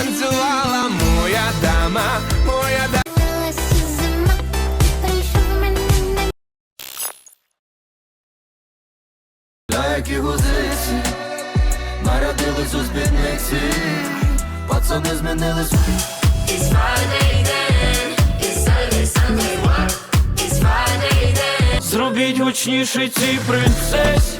танцювала моя дама, моя дама. Які гузиці народились у збідниці, пацани змінились. It's Friday then, it's Sunday, Sunday, what? It's Friday then. Зробіть гучніше ці принцесі.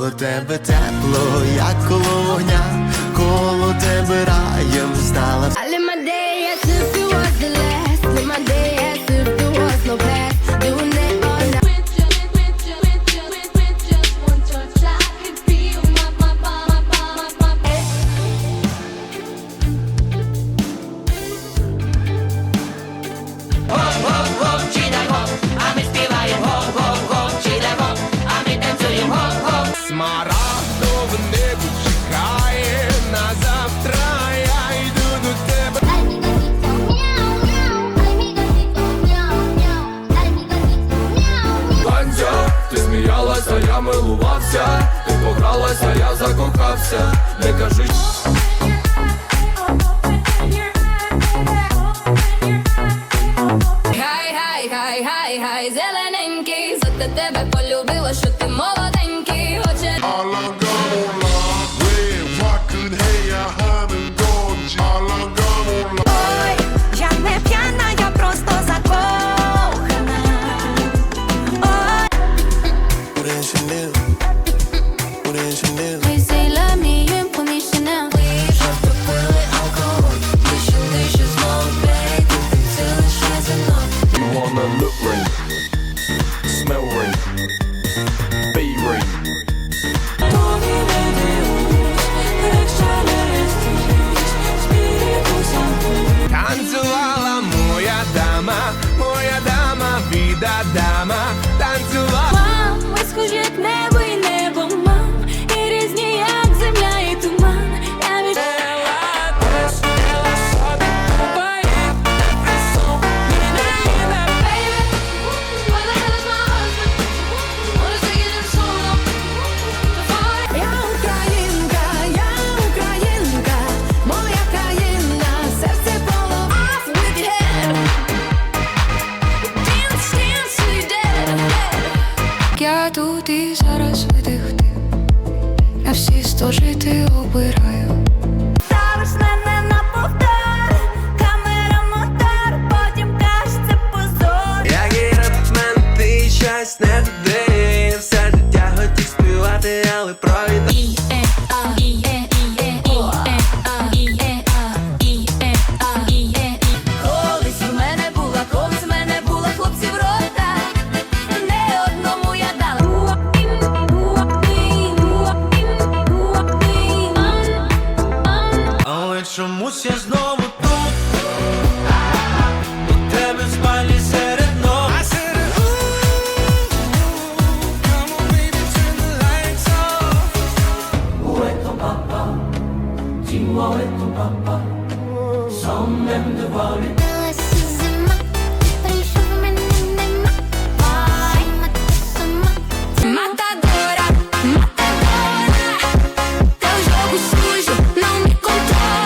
Коло тебе тепло, як коло вогня. Милувався, ти погралася, я закохався, не кажи. Хай, хай, хай, хай, хай, зелененький, за тебе полюбила, що ти мова. footprints я тут і зараз видихти, на всі сто жити обираю.